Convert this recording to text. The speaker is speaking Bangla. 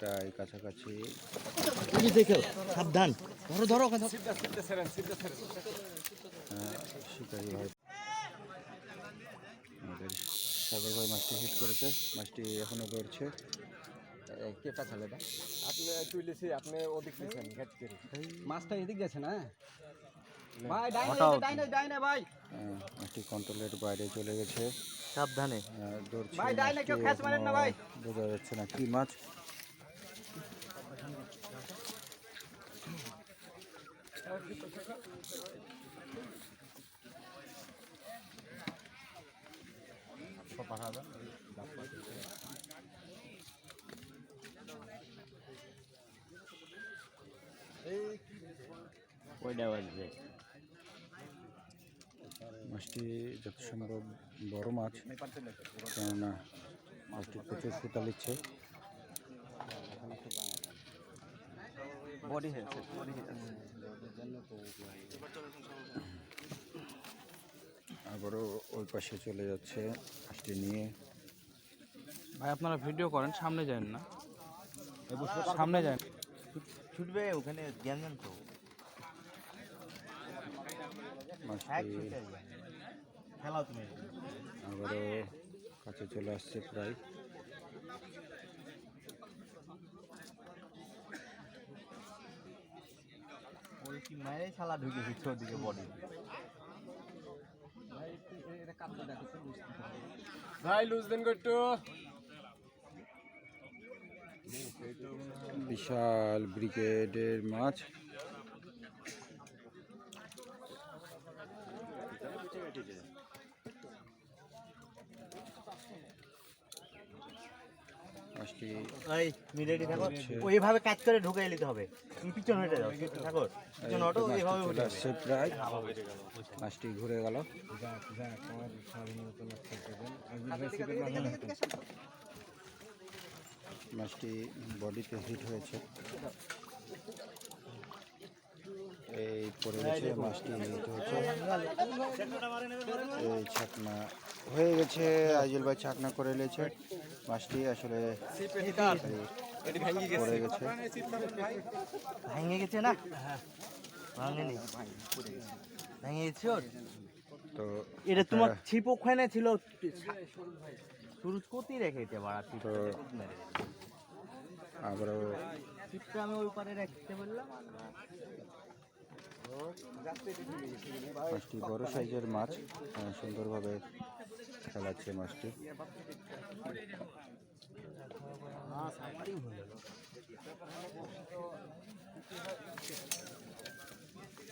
প্রায় কাছাকাছি। দেখো সাবধান। ধরো ধরো শিকারি আমাদের সাগর ভাই মাছটি হিট করেছে। মাছটি এখনও ধরছে। কে পাঠালে এটা? আপনি তুলেছি আপনি ওদিক নিয়েছেন ঘাট করে। মাছটা এদিক গেছে না? ভাই ডাইনে ডাইনে ডাইনে ভাই। আহ, মাছটি কন্ট্রোলের বাইরে চলে গেছে। সাবধানে। আহ, ধরছে ভাই, ডাইনে কেউ মাছটি মারেন না ভাই। বোঝা যাচ্ছে না কি মাছ। মাছটি যত সম্ভব বড় মাছ কেননা মাছটি প্রচুর সুতা লিচ্ছে বডি হয়েছে বডি আবারও ওই পাশে চলে যাচ্ছে মাছটি নিয়ে। ভাই আপনারা ভিডিও করেন সামনে যান না। সামনে যান। ছুটবে ওখানে জ্ঞান তো। আবারও কাছে চলে আসছে প্রায়। কি মায়ের শালা ঢুকে দিচ্ছে ওদিকে বডি ভাই লুজ দেন একটু। বিশাল ব্রিগেডের মাছ। মাছটি এই মিলেডি থাকো ওইভাবে কাজ করে ঢুকে নিতে হবে। তুমি পিছন হটে যাও থাকো পিছন অটো এইভাবে উঠে আসছে প্রায়। মাছটি ঘুরে গেল। মাছটি বডিতে হিট হয়েছে। পড়ে গেছে মাছটি হিট হয়েছে এই ছাকনা হয়ে গেছে আইজুল ভাই ছাকনা করে নিয়েছে। মাছটি আসলে পড়ে গেছে। ভেঙে গেছে না? ভাঙেনি। ভেঙে গেছে তো এটা তোমার ছিপ ওখানে ছিল সুরজ কোথায় রেখেছে বাড়া ছিপ। তো আবারও ছিপটা আমি ওই পারে রাখতে বললাম। মাছটি বড় সাইজের মাছ সুন্দরভাবে খেলাচ্ছে মাছটি।